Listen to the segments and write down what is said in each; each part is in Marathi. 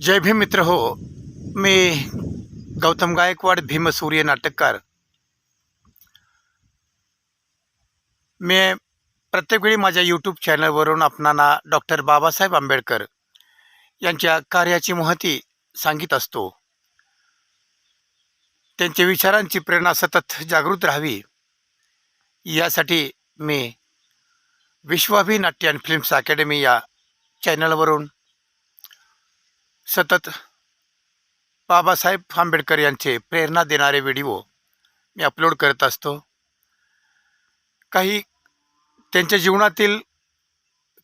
जय भीम मित्र हो मी गौतम गायकवाड भीमसूर्य नाटककार. मी प्रत्येक वेळी माझ्या यूट्यूब चॅनलवरून आपणाला डॉक्टर बाबासाहेब आंबेडकर यांच्या कार्याची महती सांगित असतो. त्यांच्या विचारांची प्रेरणा सतत जागृत राहावी यासाठी मी विश्वाभी नाट्य अँड फिल्म्स अकॅडमी या चॅनलवरून सतत बाबासाहेब आंबेडकर यांचे प्रेरणा देणारे व्हिडिओ मी अपलोड करत असतो. काही त्यांच्या जीवनातील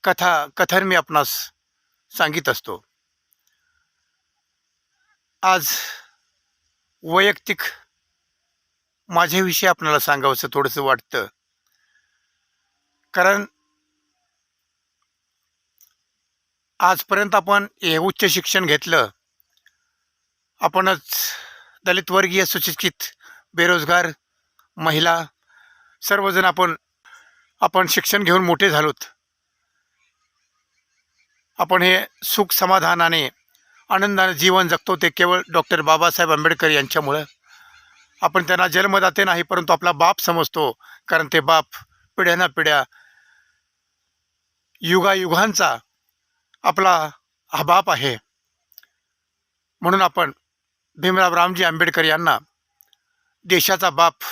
कथा कथन मी आपणास सांगित असतो. आज वैयक्तिक माझ्याविषयी आपणाला सांगावंसं थोडंसं वाटतं. कारण आजपर्यंत आपण हे उच्च शिक्षण घेतलं. आपणच दलितवर्गीय सुशिक्षित बेरोजगार महिला सर्वजण आपण आपण शिक्षण घेऊन मोठे झालोत. आपण हे सुख समाधानाने आनंदाने जीवन जगतो ते केवळ डॉक्टर बाबासाहेब आंबेडकर यांच्यामुळं. आपण त्यांना जन्मदाते नाही परंतु आपला बाप समजतो कारण ते बाप पिढ्याना पिढ्या युगायुगांचा आपला हा बाप आहे. म्हणून आपण भीमराव रामजी आंबेडकर यांना देशाचा बाप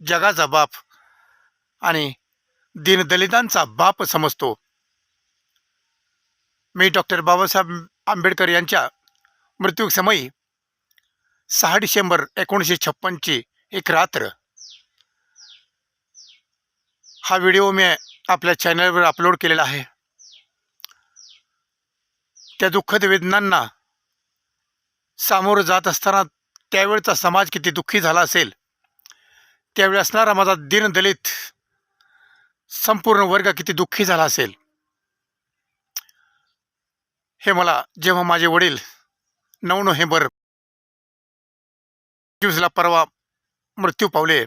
जगाचा बाप आणि दीनदलितांचा बाप समजतो. मी डॉक्टर बाबासाहेब आंबेडकर यांच्या मृत्यूसमयी सहा डिसेंबर एकोणीसशे छप्पनची एक रात्र हा व्हिडिओ मी आपल्या चॅनलवर अपलोड केलेला आहे. त्या दुःखद वेदनांना सामोरं जात असताना त्यावेळचा समाज किती दुःखी झाला असेल. त्यावेळी असणारा माझा दीनदलित संपूर्ण वर्ग किती दुःखी झाला असेल. हे मला जेव्हा माझे वडील नऊ नोव्हेंबर दिवसला परवा मृत्यू पावले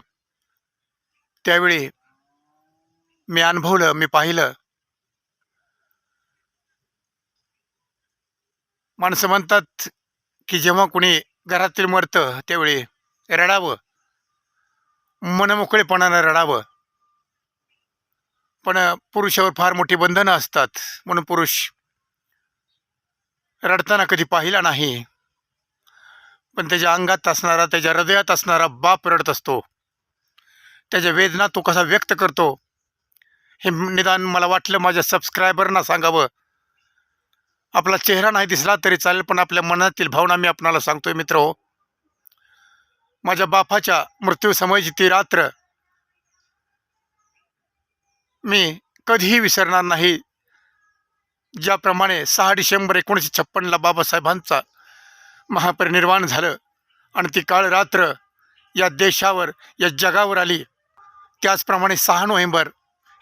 त्यावेळी मी अनुभवलं मी पाहिलं माणसं म्हणतात की जेव्हा कोणी घरातील मरतं त्यावेळी रडावं. मनमोकळेपणानं रडावं. पण पुरुषावर फार मोठी बंधनं असतात. म्हणून पुरुष रडताना कधी पाहिला नाही. पण त्याच्या अंगात असणारा त्याच्या हृदयात असणारा बाप रडत असतो. त्याच्या वेदना तो कसा व्यक्त करतो हे निदान मला वाटलं माझ्या सबस्क्रायबरना सांगावं. आपला चेहरा नाही दिसला तरी चालेल पण आपल्या मनातील भावना मी आपणाला सांगतोय मित्र हो. माझ्या बापाच्या मृत्यूसमयची ती रात्र मी कधीही विसरणार नाही. ज्याप्रमाणे सहा डिसेंबर एकोणीसशे छप्पनला बाबासाहेबांचा महापरिनिर्वाण झालं आणि ती काळ रात्र या देशावर या जगावर आली त्याचप्रमाणे सहा नोव्हेंबर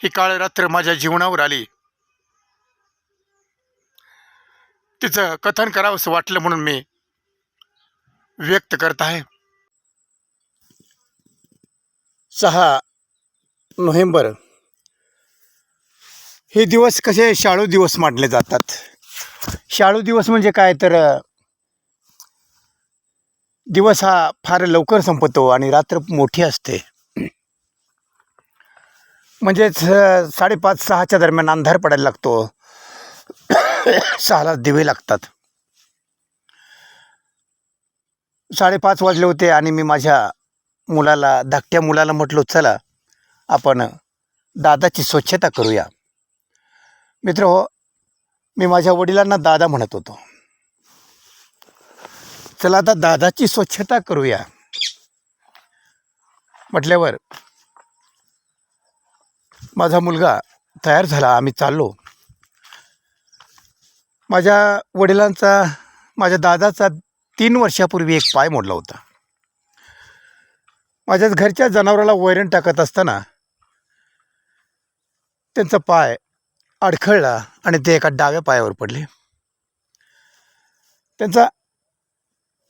ही काळ रात्र माझ्या जीवनावर आली. तिचं कथन करावंसं वाटलं म्हणून मी व्यक्त करत आहे. सहा नोव्हेंबर. हे दिवस कसे शाळू दिवस मानले जातात? शाळू दिवस म्हणजे काय? तर दिवस हा फार लवकर संपतो आणि रात्र मोठी असते. म्हणजेच साडेपाच सहाच्या दरम्यान अंधार पडायला लागतो. सहाला दिवे लागतात. साडेपाच वाजले होते आणि मी माझ्या मुलाला धाकट्या मुलाला म्हटलो चला आपण दादाची स्वच्छता करूया. मित्र हो मी माझ्या वडिलांना दादा म्हणत होतो. चला आता दादाची स्वच्छता करूया. म्हटल्यावर माझा मुलगा तयार झाला आम्ही चाललो. माझ्या वडिलांचा माझ्या दादाचा तीन वर्षापूर्वी एक पाय मोडला होता. माझ्याच घरच्या जनावराला वैरण टाकत असताना त्यांचा पाय अडखळला आणि ते एका डाव्या पायावर पडले. त्यांचा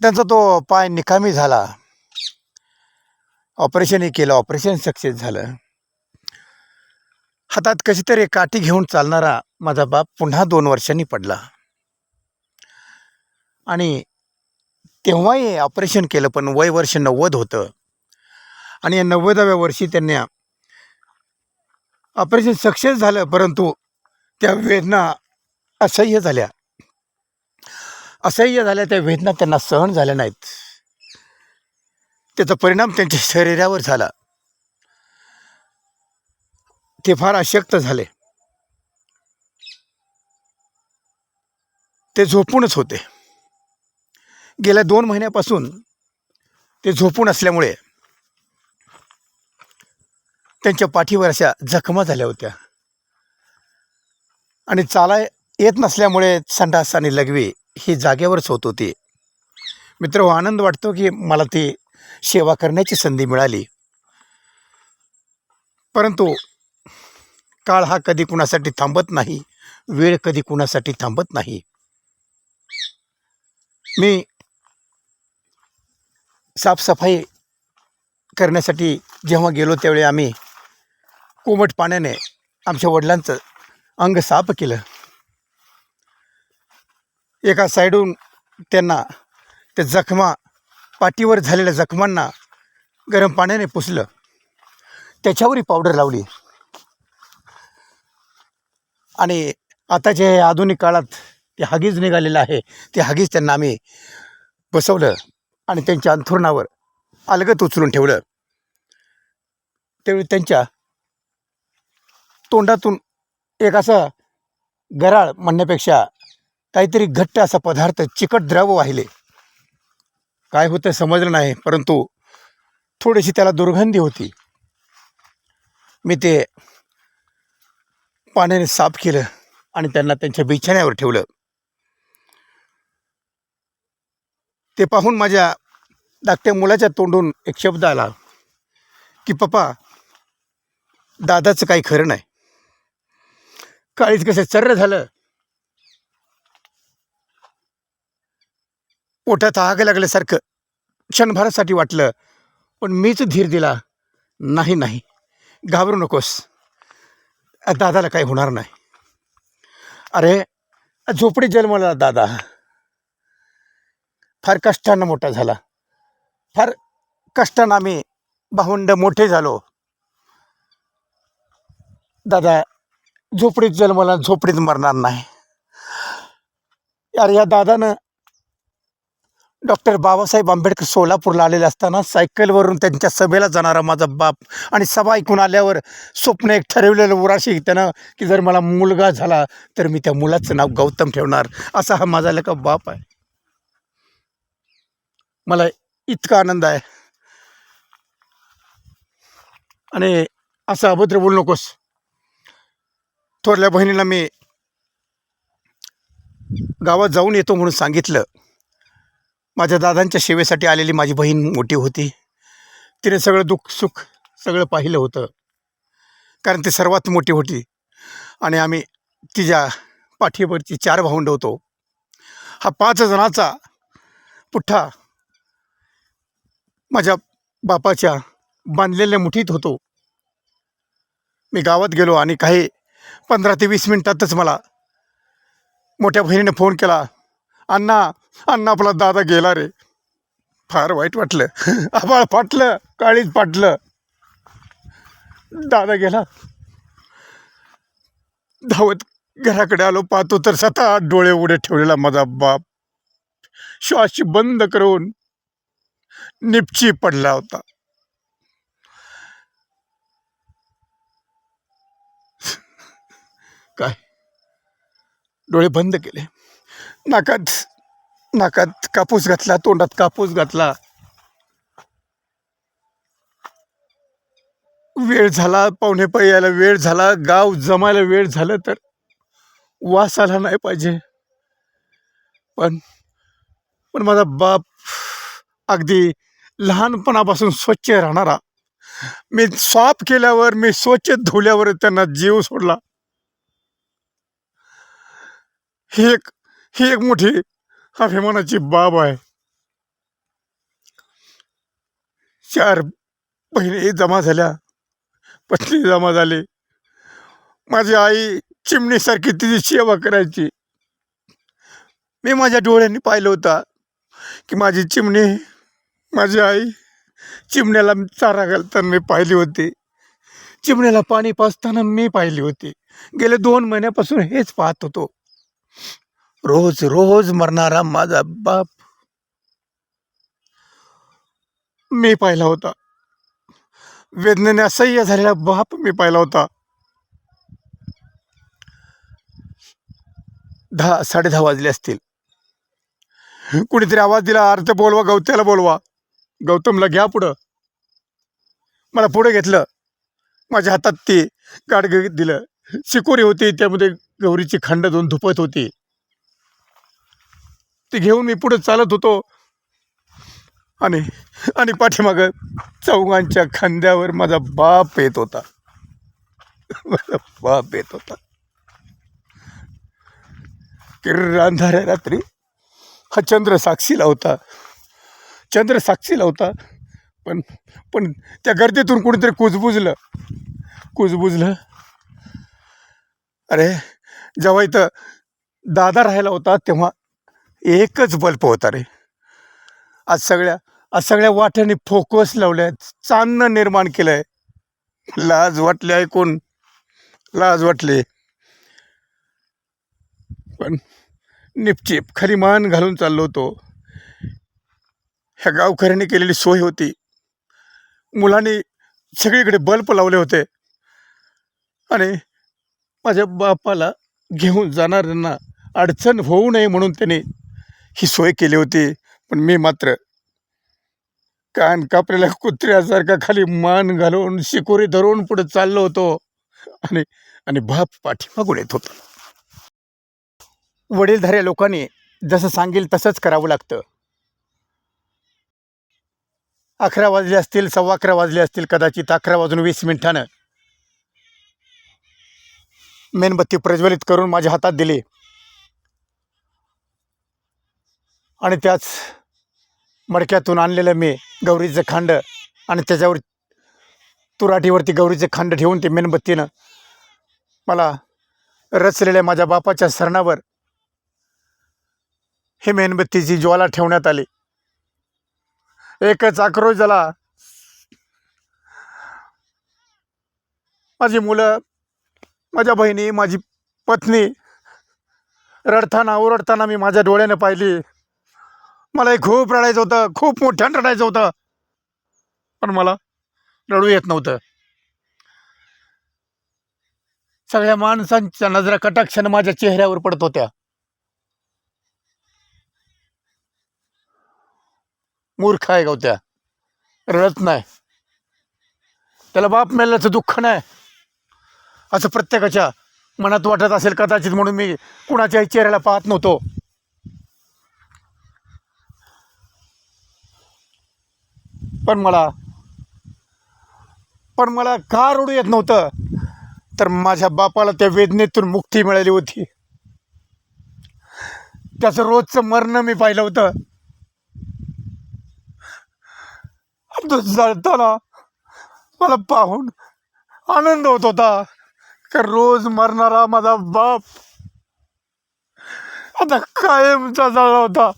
त्यांचा तो पाय निकामी झाला. ऑपरेशनही केलं ऑपरेशन सक्सेस झालं. हातात कशी तरी काठी घेऊन चालणारा माझा बाप पुन्हा दोन वर्षांनी पडला. आणि तेव्हाही ऑपरेशन केलं पण वय वर्ष नव्वद होतं. आणि या नव्वदाव्या वर्षी त्यांना ऑपरेशन सक्सेस झालं परंतु त्या वेदना असह्य झाल्या. असह्य झाल्या त्या वेदना त्यांना सहन झाल्या नाहीत. त्याचा परिणाम त्यांच्या शरीरावर झाला. ते फार अशक्त झाले. ते झोपूनच होते. गेल्या दोन महिन्यापासून ते झोपून असल्यामुळे त्यांच्या पाठीवर अशा जखमा झाल्या होत्या. आणि चाला येत नसल्यामुळे संडास आणि लघवी ही जागेवरच होत होती. मित्र आनंद वाटतो की मला ती सेवा करण्याची संधी मिळाली. परंतु काळ हा कधी कुणासाठी थांबत नाही वेळ कधी कुणासाठी थांबत नाही. मी साफसफाई करण्यासाठी जेव्हा गेलो त्यावेळी आम्ही कोमट पाण्याने आमच्या वडिलांचं अंग साफ केलं. एका साईडून त्यांना त्या जखमा पाठीवर झालेल्या जखमांना गरम पाण्याने पुसलं. त्याच्यावरही पावडर लावली. आणि आताच्या हे आधुनिक काळात ते हागीज निघालेलं आहे ते हागीज त्यांना आम्ही बसवलं आणि त्यांच्या अंथरुणावर अलगत उचलून ठेवलं. त्यावेळी त्यांच्या तोंडातून एक असा गराळ म्हणण्यापेक्षा काहीतरी घट्ट असा पदार्थ चिकट द्रव वाहिले. काय होतं समजलं नाही परंतु थोडीशी त्याला दुर्गंधी होती. मी ते पाण्याने साफ केलं आणि त्यांना त्यांच्या बिछाण्यावर ठेवलं. ते पाहून माझ्या धाकट्या मुलाच्या तोंडून एक शब्द आला की पप्पा दादाचं काही खरं नाही. काळीच कसं चर्र झालं. पोटात आग लागल्यासारखं क्षणभरासाठी वाटलं पण मीच धीर दिला नाही नाही घाबरू नकोस. दादाला काही होणार नाही. अरे झोपडी जन्मला दादा. फार कष्टानं मोठा झाला. फार कष्टानं आम्ही भावंड मोठे झालो. दादा झोपडीत जन्मला झोपडीत मरणार नाही. अरे या दादानं डॉक्टर बाबासाहेब आंबेडकर सोलापूरला आलेले असताना सायकलवरून त्यांच्या सभेला जाणारा माझा बाप आणि सभा ऐकून आल्यावर स्वप्न एक ठरवलेलं उराशी त्यानं की जर मला मुलगा झाला तर मी त्या मुलाचं नाव गौतम ठेवणार. असा हा माझा लेखा बाप आहे. मला इतका आनंद आहे. आणि असं अभद्र बोलू नकोस. थोरल्या बहिणीला मी गावात जाऊन येतो म्हणून सांगितलं. माझ्या दादांच्या सेवेसाठी आलेली माझी बहीण मोठी होती. तिने सगळं दुःख सुख सगळं पाहिलं होतं. कारण ती सर्वात मोठी होती. आणि आम्ही तिच्या पाठीवरची चार भाऊंड होतो. हा पाच जणाचा पुठ्ठा माझ्या बापाच्या बांधलेल्या मुठीत होतो. मी गावात गेलो आणि काही पंधरा ते वीस मिनटातच मला मोठ्या बहिणीने फोन केला अण्णा अण्णा आपला दादा गेला रे. फार वाईट वाटलं. आबाळ फाटलं काळीच फाटलं. दादा गेला. धावत घराकडे आलो पाहतो तर सतत डोळे उडे ठेवलेला माझा बाप. श्वास बंद करून निपची पडला होता. काय? डोळे बंद केले. नाकात नाकात कापूस घातला तोंडात कापूस घातला. वेळ झाला पाहुणे पै यायला वेळ झाला गाव जमायला वेळ झालं तर वास आला नाही पाहिजे. पण पण माझा बाप अगदी लहानपणापासून स्वच्छ राहणारा. मी साफ केल्यावर मी स्वच्छ धुल्यावर त्यांना जीव सोडला. ही एक ही एक मोठी अभिमानाची बाब आहे. चार बहिणी जमा झाल्या. पत्नी जमा झाली. माझी आई चिमणीसारखी तिची सेवा करायची. मी माझ्या डोळ्यांनी पाहिलं होता की माझी चिमणी माझी आई चिमण्याला चारा घालताना मी पाहिली होती. चिमण्याला पाणी पाजताना मी पाहिली होती. गेले दोन महिन्यापासून हेच पाहत होतो. रोज रोज मरणारा माझा बाप. मी पाहिला होता. वेदनेने असह्य झालेला बाप मी पाहिला होता. दहा साडे दहा वाजले असतील. कुणीतरी आवाज दिला अर्थ बोलवा गौत्याला बोलवा. गौतमला घ्या पुढं. मला पुढे घेतलं. माझ्या हातात ते गाडग दिलं. शिकोरी होती त्यामध्ये गौरीची खंड दोन धुपत होती. ती घेऊन मी पुढे चालत होतो. आणि आणि पाठीमागं चौघांच्या खांद्यावर माझा बाप येत होता. माझा बाप येत होता. किर्र अंधाऱ्या रात्री हा चंद्र साक्षीला होता. चंद्र साक्षीला होता. पण पण त्या गर्दीतून कुणीतरी कुजबुजलं. कुजबुजलं. अरे जेव्हा इथं दादा राहायला होता तेव्हा एकच बल्ब होता रे. आज सगळ्या आज सगळ्या वाट्याने फोकस लावल्या चांदणं निर्माण केलंय. लाज वाटली ऐकून लाज वाटली. पण निपचिप खरी मान घालून चाललो होतो. ह्या गावकऱ्यांनी केलेली सोय होती. मुलांनी सगळीकडे बल्ब लावले होते. आणि माझ्या बापाला घेऊन जाणाऱ्यांना अडचण होऊ नये म्हणून त्याने ही सोय केली होती पण मी मात्र कान कापलेल्या कुत्र्यासारखा खाली मान घालून शिकोरी धरून पुढे चाललो होतो आणि आणि बाप पाठीमागून येत होता. वडीलधाऱ्या लोकांनी जसं सांगेल तसंच करावं लागतं. अकरा वाजले असतील सव्वा अकरा वाजले असतील कदाचित अकरा वाजून वीस मिनिटानं. मेणबत्ती प्रज्वलित करून माझ्या हातात दिली. आणि त्याच मडक्यातून आणलेलं मी गौरीचं खांड आणि त्याच्यावर तुराटीवरती गौरीचं खांड ठेवून ते मेणबत्तीनं मला रचलेल्या माझ्या बापाच्या सरणावर हे मेणबत्तीची ज्वाला ठेवण्यात आली. एकच आक्रोश झाला. माझी मुलं माझ्या बहिणी माझी पत्नी रडताना ओरडताना मी माझ्या डोळ्यानं पाहिली. मलाही खूप रडायचं होतं खूप मोठ्यानं रडायचं होतं. पण मला रडू येत नव्हतं. सगळ्या माणसांच्या नजरा कटाक्षानं माझ्या चेहऱ्यावर पडत होत्या. मूर्ख आहे गवत्या. रडत नाही. त्याला बाप मेल्याचं दुःख नाही. असं प्रत्येकाच्या मनात वाटत असेल कदाचित म्हणून मी कुणाच्याही चेहऱ्याला पाहत नव्हतो. पण मला पण मला का रडू येत नव्हतं. तर माझ्या बापाला त्या वेदनेतून मुक्ती मिळाली होती. त्याचं रोजचं मरण मी पाहिलं होतं. तो जळताना मला पाहून आनंद होत होता. का रोज मरणारा माझा बाप आता कायमचा जळला होता.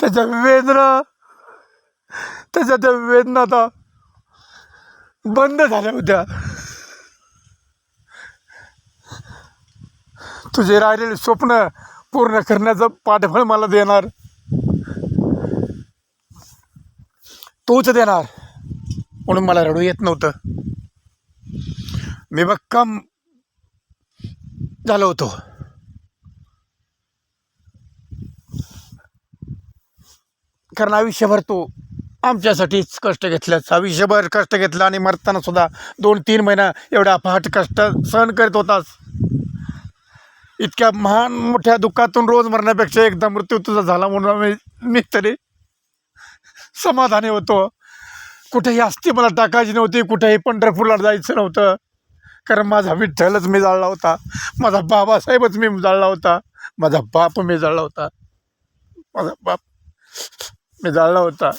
त्याच्या वेदना त्याच्या त्या वेदना आता बंद झाल्या होत्या. तुझे राहिलेले स्वप्न पूर्ण करण्याचं पाठबळ मला देणार. तोच देणार. म्हणून मला रडू येत नव्हतं. मी भक्कम झालो होतो. कारण आयुष्यभर तो आमच्यासाठीच कष्ट घेतल्याच आयुष्यभर कष्ट घेतलं आणि मरताना सुद्धा दोन तीन महिना एवढा पहाट कष्ट सहन करीत होताच इतक्या महान मोठ्या दुःखातून रोज मरण्यापेक्षा एकदा मृत्यू तुझा झाला म्हणून मी मी तरी समाधानी होतो. कुठेही अस्थी मला टाकायची नव्हती कुठेही पंढरपूरला जायचं नव्हतं. कारण माझा विठ्ठलच मी जाळला होता. माझा बाबासाहेबच मी जाळला होता. माझा बाप मी जाळला होता. माझा बाप मी जाळला होता.